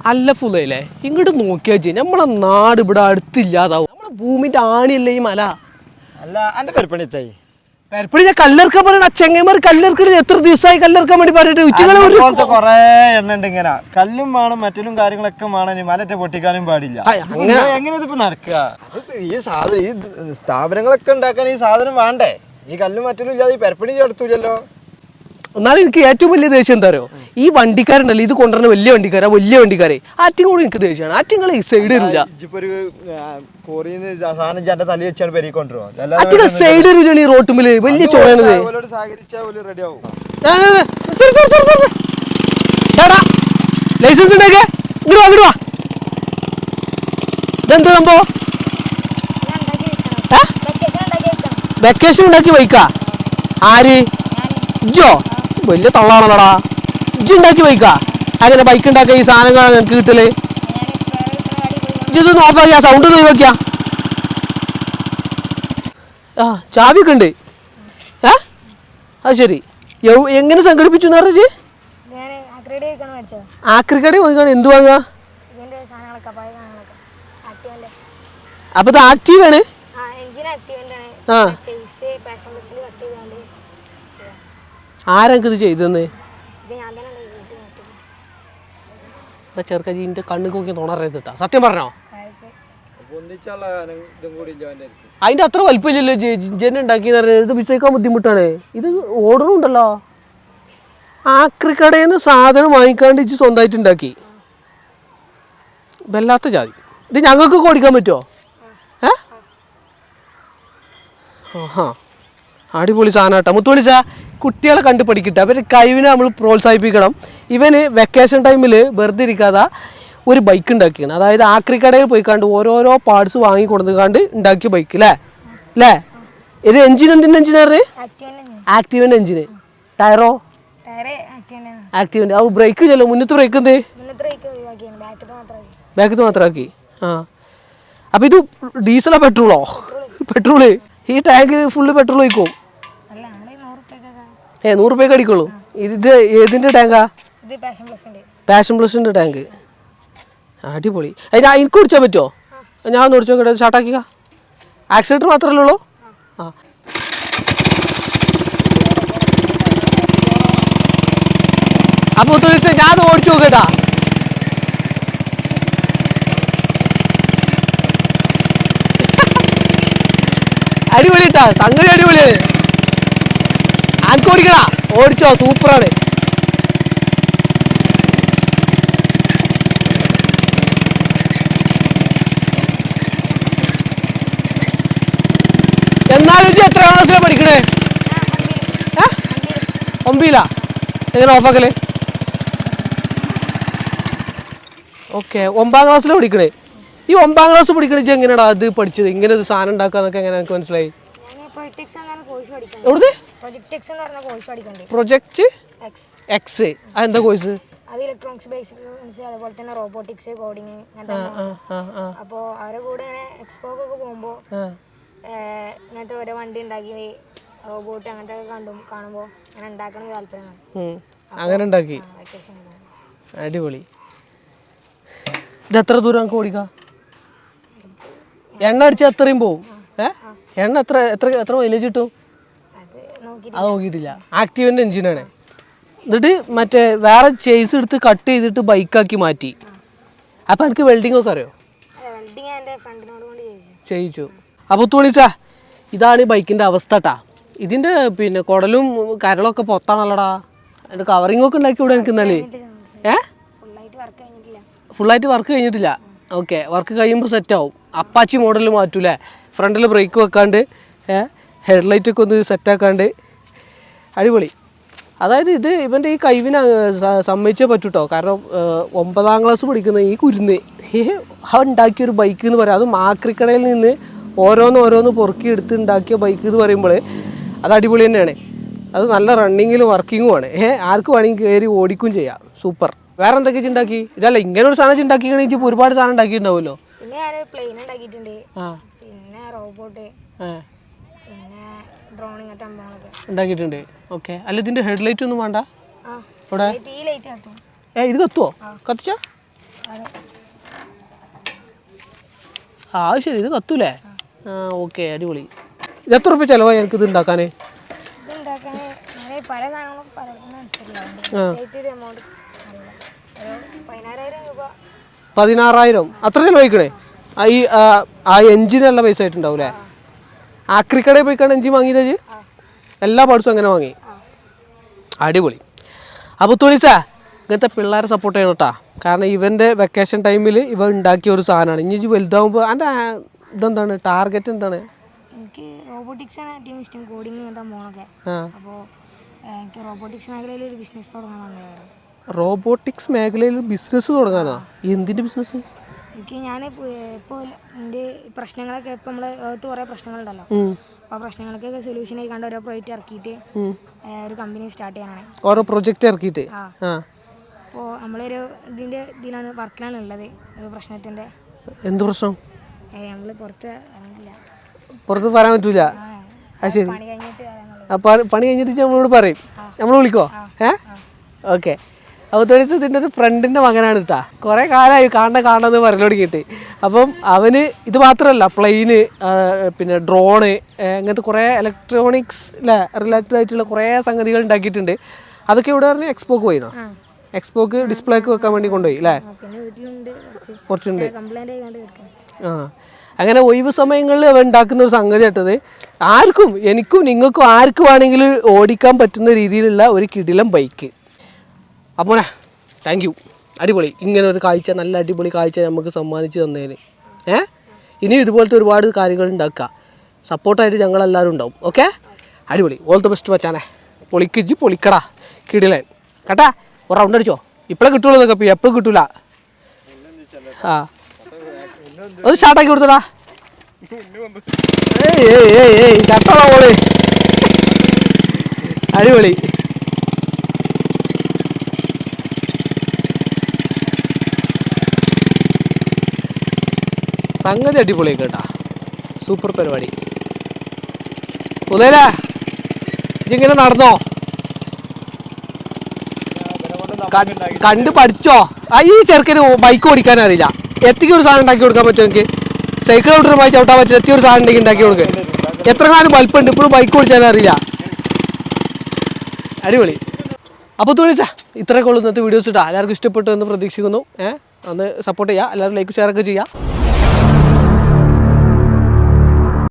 അല്ല ഫുള്ളയില്ലേ ഇങ്ങോട്ട് നോക്കിയാ ചെയ്യും. നമ്മളെ നാട് ഇവിടെ അടുത്തില്ലാതാവും. നമ്മളെ ഭൂമിന്റെ ആണിയല്ലേ ഈ മല? അല്ല എന്റെ പെരുപ്പണിത്തായി പലപ്പോഴും ഞാൻ കല്ലെറുക്കാൻ പറയണ ചെങ്ങന്മാർ കല്ലെറുക്കണത് എത്ര ദിവസമായി കല്ലെറുക്കാൻ വേണ്ടി പറഞ്ഞിട്ട് ഉച്ചകളെ കൊറേ എണ്ണ ഉണ്ട് ഇങ്ങനെ. കല്ലും വേണം മറ്റലും കാര്യങ്ങളൊക്കെ വേണം ഇനി മലറ്റ പൊട്ടിക്കാനും പാടില്ല. എങ്ങനെ ഇതിപ്പോ നടക്കുക? ഈ സാധനം ഈ സ്ഥാപനങ്ങളൊക്കെ ഉണ്ടാക്കാൻ ഈ സാധനം വേണ്ടേ? ഈ കല്ലും മറ്റലും ഇല്ലാതെ ഈ പെരപ്പണി ചേർത്തൂലല്ലോ എന്നാലും എനിക്ക് ഏറ്റവും വലിയ ദേഷ്യം എന്താ അറിയോ? ഈ വണ്ടിക്കാരുണ്ടല്ലോ ഇത് കൊണ്ടുവരുന്ന വലിയ വണ്ടിക്കാരാ വലിയ വണ്ടിക്കാരെ. ആറ്റിങ്ങോട് എനിക്ക് ദേഷ്യമാണ് ആറ്റിങ്ങൾ സൈഡ് ആറ്റിങ്ങൾ സൈഡ് വരില്ല ഈ റോട്ടുമ്പിൽ വലിയ ചോഴണത് ലൈസൻസ് ഉണ്ടൊക്കെ. ഇങ്ങോട്ട് വാ ഇതെന്താ സംഭവം? വെക്കേഷൻ ഉണ്ടാക്കി വൈക്കാ ആര്? ഇജ്ജോ? വലിയ തള്ളാണല്ലോടാ. ഇജ്ജ് ഉണ്ടാക്കി ബൈക്കാ അങ്ങനെ ബൈക്ക് ഉണ്ടാക്കിയ ഈ സാധനങ്ങളാണ് നിനക്ക് കിട്ടൽ? ഇതൊന്ന് ഓഫാക്കിയാ സൗണ്ട് നോക്കിയാ ആ ചാവിയൊക്കെ ഉണ്ട്. ഏ? അത് ശരി. എങ്ങനെ സംഘടിപ്പിച്ചു എന്ന് പറഞ്ഞിട്ട് ആക്രിക്കടി എന്ത് വാങ്ങുക അപ്പൊ ഇത് ആക്റ്റീവ് ആണ്? ആ എഞ്ചിൻ ആക്റ്റീവന്റെ ആ. ആണ് ചേസ് പാഷൻ ബസ്സിൽ കട്ട് ചെയ്താണ്ട് ചെയ്യാം. ആരൊക്കെ ഇത് ചെയ്തെന്ന്? ചെറുക്കജീന്റെ ഞാൻ തന്നെ ഉണ്ട് വീട്ടിൽ നോക്കി ആ കണ്ണ് നോക്കി സത്യം പറഞ്ഞോ? അതിന്റെ അത്ര വലിപ്പമില്ലല്ലോ ജെൻ ഉണ്ടാക്കി ഇത് വിശ്വസിക്കാൻ ബുദ്ധിമുട്ടാണ്. ഇത് ഓർഡറുണ്ടല്ലോ ആക്രിക്കടയിൽ നിന്ന് സാധനം വാങ്ങിക്കാണ്ട് ഇച്ച് സ്വന്തമായിട്ട് ഉണ്ടാക്കി. വല്ലാത്ത ജാതി. ഇത് ഞങ്ങൾക്ക് ഓടിക്കാൻ പറ്റുമോ ഏ? ആഹാ. അടിപൊളി സാധനം കേട്ടോ. മുത്തുവിളിച്ച കുട്ടികളെ കണ്ടു പഠിക്കട്ടെ അവരുടെ കഴിവിനെ നമ്മൾ പ്രോത്സാഹിപ്പിക്കണം. ഇവന് വെക്കേഷൻ ടൈമിൽ വെറുതെ ഇരിക്കാതെ ഒരു ബൈക്ക് ഉണ്ടാക്കിയാണ്. അതായത് ആക്രിക്കടയിൽ പോയി കണ്ട് ഓരോരോ പാർട്സ് വാങ്ങി കൊടുത്തുകാണ്ട് ഉണ്ടാക്കിയ ബൈക്ക് അല്ലേ അല്ലേ ഇത് എഞ്ചിൻ എന്തിന്റെ എഞ്ചിനാറ് ആക്റ്റീവിന്റെ എഞ്ചിന് ടയറോ ആക്റ്റീവിന്റെ ആ ബ്രേക്ക് ചെല്ലോ മുന്നത്തെ ബ്രേക്ക് എന്ത്? ബാക്കത്ത് മാത്രമേ ബാക്കത്ത് മാത്രമാക്കി ആ. അപ്പം ഇത് ഡീസലോ പെട്രോളോ പെട്രോൾ ഈ ടാങ്ക് ഫുള്ള് പെട്രോൾ ഒഴിക്കും. ഏ നൂറ് രൂപയ്ക്ക് അടിക്കുള്ളൂ. ഇത് ഏതിന്റെ ടാങ്കാ ഇത് പാഷൻ പ്ലസ് പാഷൻ പ്ലസിന്റെ ടാങ്ക് അടിപൊളി. അതിന് എനിക്ക് ഓടിച്ചാൽ പറ്റുമോ ഞാൻ ഒന്ന് ഓടിച്ചോ കേട്ടോ സ്റ്റാർട്ടാക്കിക്ക ആക്സിഡന്റ് മാത്രമല്ലേ ഉള്ളൂ? ആ. അപ്പോൾ ദിവസം ഞാൻ ഓടിച്ചു നോക്കട്ടാ അടിപൊളിട്ടാ സംഗതി അടിപൊളിയാണ്. ആർക്ക് ഓടിക്കടാ ഓടിച്ചോ സൂപ്പറാണ്. എന്നാലും എത്ര ക്ലാസ്സിലാണ് പഠിക്കണേ? ഒമ്പില എങ്ങനെ ഓഫാക്കൽ? ഓക്കെ ഒമ്പാം ക്ലാസ്സിലാണ് പഠിക്കണേ. ഈ ഒമ്പാം ക്ലാസ് പഠിക്കണിച്ച് എങ്ങനെയാണ് അത് പഠിച്ചത്? ഇങ്ങനെ ഒരു സാധനം ഉണ്ടാക്കാന്നൊക്കെ എങ്ങനെ എനിക്ക് മനസ്സിലായി? പ്രൊജക്ട് എക്സ് അതെന്താ കോഴ്സ് അത് ഇലക്ട്രോണിക്സ് ബേസിക്സ് അതുപോലെ തന്നെ റോബോട്ടിക്സ് കോഡിങ് അപ്പോൾ അവരുടെ കൂടെ എക്സ്പോക്കൊക്കെ പോകുമ്പോൾ ഇങ്ങനത്തെ ഓരോ വണ്ടി ഉണ്ടാക്കി റോബോട്ട് അങ്ങനത്തെ കണ്ടു കാണുമ്പോൾ അങ്ങനെ ഉണ്ടാക്കണ താല്പര്യമാണ് അങ്ങനെ ഉണ്ടാക്കി. അടിപൊളി. ഇത് എത്ര ദൂരം നമുക്ക് ഓടിക്കാം എണ്ണ അടിച്ച് അത്രയും പോവും. എണ്ണ എത്ര എത്ര എത്ര മൈലേജ് കിട്ടും? അത് നോക്കിയിട്ടില്ല. ആക്റ്റീവിന്റെ എഞ്ചിനാണ് എന്നിട്ട് മറ്റേ വേറെ ചേസ് എടുത്ത് കട്ട് ചെയ്തിട്ട് ബൈക്കാക്കി മാറ്റി. അപ്പം എനിക്ക് വെൽഡിംഗ് ഒക്കെ അറിയോ? ചെയ്യിച്ചു. അപ്പോൾ തുണിച്ചാ ഇതാണ് ഈ ബൈക്കിന്റെ അവസ്ഥ ട്ടാ. ഇതിന്റെ പിന്നെ കുടലും കരളൊക്കെ പൊത്താണല്ലോടാ. അതിന്റെ കവറിങ് ഒക്കെ ഉണ്ടാക്കി ഇവിടെ എനിക്ക് ഇന്നലെ ഏ? ഫുള്ളായിട്ട് വർക്ക് കഴിഞ്ഞിട്ടില്ല. ഓക്കെ വർക്ക് കഴിയുമ്പോൾ സെറ്റ് ആവും. അപ്പാച്ചി മോഡൽ മാറ്റൂലേ? ഫ്രണ്ടിൽ ബ്രേക്ക് വെക്കാണ്ട് ഹെഡ് ലൈറ്റ് ഒക്കെ ഒന്ന് സെറ്റാക്കാണ്ട് അടിപൊളി. അതായത് ഇത് ഇവന്റെ ഈ കഴിവിന് സമ്മതിച്ചേ പറ്റൂട്ടോ. കാരണം ഒമ്പതാം ക്ലാസ് പഠിക്കുന്ന ഈ കുരുന്ന് ഈ ആ ഉണ്ടാക്കിയൊരു ബൈക്ക് എന്ന് പറയാം. അത് മാക്രിക്കടയിൽ നിന്ന് ഓരോന്ന് ഓരോന്ന് പൊറുക്കി എടുത്ത് ഉണ്ടാക്കിയ ബൈക്ക് എന്ന് പറയുമ്പോൾ അത് അടിപൊളി തന്നെയാണ്. അത് നല്ല റണ്ണിങ്ങിലും വർക്കിങ്ങും ആണ്. ഏഹ് ആർക്ക് വേണമെങ്കിൽ കയറി ഓടിക്കും ചെയ്യാം. സൂപ്പർ. വേറെ എന്തൊക്കെ ഉണ്ടാക്കി? ഇതല്ല ഇങ്ങനെ ഒരു സാധനം ഉണ്ടാക്കിയാണെങ്കിൽ ഇപ്പോൾ ഒരുപാട് സാധനം ഉണ്ടാക്കിയിട്ടുണ്ടാവുമല്ലോ. റോബോട്ട്. പിന്നെ ഡ്രോൺ ഇങ്ങനത്തെ സംഭവങ്ങളൊക്കെ. ഉണ്ടാക്കിയിട്ടുണ്ട്. ഓക്കെ. അല്ല ഇതിന്റെ ഹെഡ്ലൈറ്റ് ഒന്നും വേണ്ട. ആ ഇവിടെ ഈ ലൈറ്റ് കത്തും ഏ ഇത് കത്തുവോ? കത്തിച്ചോ? ആ ശരി. ഇത് കത്തൂലേ? ആ ഓക്കെ. അടിപൊളി. ഇത് എത്ര റുപ്യ ചിലവായി എനിക്ക് ഇത് ഉണ്ടാക്കാൻ പല സാധനങ്ങളും പതിനാറായിരം അത്ര ചിലവായിക്കണേ? ആ ഈ ആ, ആ നല്ല പൈസ ആയിട്ടുണ്ടാവൂലേ ആക്രിക്കടയിൽ പോയിക്കാണ് എഞ്ചിൻ വാങ്ങിയത് എല്ലാ പാർട്സും അങ്ങനെ വാങ്ങി. അടിപൊളി. അപ്പോൾ തുളിസാ ഇങ്ങനത്തെ പിള്ളേരെ സപ്പോർട്ട് ചെയ്യണം കേട്ടാ കാരണം ഇവന്റെ വെക്കേഷൻ ടൈമിൽ ഇവ ഉണ്ടാക്കിയ ഒരു സാധനമാണ് ഇനി വലുതാവുമ്പോൾ എന്റെ ഇതെന്താണ്? ടാർഗറ്റ് എന്താണ്? എനിക്ക് റോബോട്ടിക്സ് ആണ് ഏറ്റവും ഇഷ്ടം. കോഡിങ് ഇങ്ങനത്തെ മോണൊക്കെ ആ. അപ്പോൾ എനിക്ക് റോബോട്ടിക്സ് മേഖലയിൽ ഒരു ബിസിനസ് റോബോട്ടിക്സ് മേഖലയിൽ ബിസിനസ് തുടങ്ങാനാ? എന്തിന്റെ ബിസിനസ് എനിക്ക് ഞാൻ ഇപ്പോൾ എന്റെ പ്രശ്നങ്ങളൊക്കെ ഇപ്പം നമ്മൾ ലോകത്ത് കുറേ പ്രശ്നങ്ങളുണ്ടല്ലോ. അപ്പോൾ ആ പ്രശ്നങ്ങൾക്കൊക്കെ സൊല്യൂഷൻ ആയി കണ്ട് ഓരോ പ്രോജക്റ്റ് ഇറക്കിയിട്ട് ഒരു കമ്പനി സ്റ്റാർട്ട് ചെയ്യാനാണ് ഓരോ പ്രോജക്റ്റ് ഇറക്കിയിട്ട്? അപ്പോ അപ്പോൾ നമ്മളൊരു ഇതിന്റെ ഇതിലാണ് വർക്കിലാണ് ഉള്ളത് പ്രശ്നത്തിന്റെ. പ്രശ്നത്തിന്റെ എന്ത് പ്രശ്നം? നമ്മൾ പുറത്ത് പുറത്ത് വരാൻ പറ്റൂല. ശരി. പണി കഴിഞ്ഞിട്ട് നമ്മളോട് പറയും. നമ്മൾ വിളിക്കോ? ഏ? ഓക്കെ. ഇതിന്റെ ഒരു ഫ്രണ്ടിന്റെ മകനാണ് കേട്ടാ കുറേ കാലമായി കാണണ്ട കാണണമെന്ന് പറഞ്ഞു തുടങ്ങിയിട്ട്. അപ്പം അവന് ഇത് മാത്രമല്ല പ്ലെയിന് പിന്നെ ഡ്രോണ് അങ്ങനത്തെ കുറേ ഇലക്ട്രോണിക്സ് അല്ലേ റിലേറ്റഡ് ആയിട്ടുള്ള കുറേ സംഗതികൾ ഉണ്ടാക്കിയിട്ടുണ്ട്. അതൊക്കെ ഇവിടെ പറഞ്ഞാൽ എക്സ്പോക്ക് പോയിന്നോ? എക്സ്പോക്ക് ഡിസ്പ്ലേക്ക് വെക്കാൻ വേണ്ടി കൊണ്ടുപോയി അല്ലേ കുറച്ചുണ്ട്. ആ. അങ്ങനെ ഒഴിവ് സമയങ്ങളിൽ അവ ഉണ്ടാക്കുന്ന ഒരു സംഗതി കേട്ടത് ആർക്കും എനിക്കും നിങ്ങൾക്കും ആർക്ക് വേണമെങ്കിലും ഓടിക്കാൻ പറ്റുന്ന രീതിയിലുള്ള ഒരു കിടിലം ബൈക്ക് അപ്പോൾ താങ്ക് യു അടിപൊളി. ഇങ്ങനെ ഒരു കാഴ്ച നല്ല അടിപൊളി കാഴ്ച നമുക്ക് സമ്മാനിച്ച് തന്നതിന് ഏ? ഇനിയും ഇതുപോലത്തെ ഒരുപാട് കാര്യങ്ങൾ ഉണ്ടാക്കുക. സപ്പോർട്ടായിട്ട് ഞങ്ങളെല്ലാവരും ഉണ്ടാവും. ഓക്കെ അടിപൊളി. ഓൾ ദ ബെസ്റ്റ് മച്ചാനെ. പൊളിക്കിജി പൊളിക്കടാ. കിടിലൻ. കേട്ടാ? ഒരു റൗണ്ട് അടിച്ചോ. ഇപ്പോഴേ കിട്ടുള്ളൂ എന്നൊക്കെ എപ്പോഴും കിട്ടൂല. ആ. ഒന്ന് സ്റ്റാർട്ടാക്കി കൊടുത്തടാ. ഏയ് ഏയ് ഏയ് ഏയ് കട്ടോളാ മോൾ. അടിപൊളി. സംഗതി അടിപൊളി കേട്ടാ. സൂപ്പർ പരിപാടി. ഉദയല ഇങ്ങനെ നടന്നോ? കണ്ട് പഠിച്ചോ? ആ ഈ ചെറുക്കന് ബൈക്ക് ഓടിക്കാൻ അറിയില്ല. എത്തിക്ക് ഒരു സാധനം ഉണ്ടാക്കി കൊടുക്കാൻ പറ്റുമോ എനിക്ക് സൈക്കിൾ ഓട്ടറുമായി ചവിട്ടാൻ പറ്റും എത്തിയ ഒരു സാധനം ഉണ്ടെങ്കിൽ ഉണ്ടാക്കി കൊടുക്കുക എത്ര കാലം ബൽപ്പുണ്ട് ഇപ്പോഴും ബൈക്ക് ഓടിക്കാൻ അറിയില്ല. അടിപൊളി. അപ്പോൾ തുണിച്ചാ ഇത്രയൊക്കെ ഉള്ളൂ ഇന്നത്തെ വീഡിയോസ് ഇട്ടാ എല്ലാവർക്കും ഇഷ്ടപ്പെട്ടു എന്ന് പ്രതീക്ഷിക്കുന്നു. ഏഹ് ഒന്ന് സപ്പോർട്ട് ചെയ്യുക എല്ലാവരും ലൈക്ക് ഷെയർ ഒക്കെ ചെയ്യുക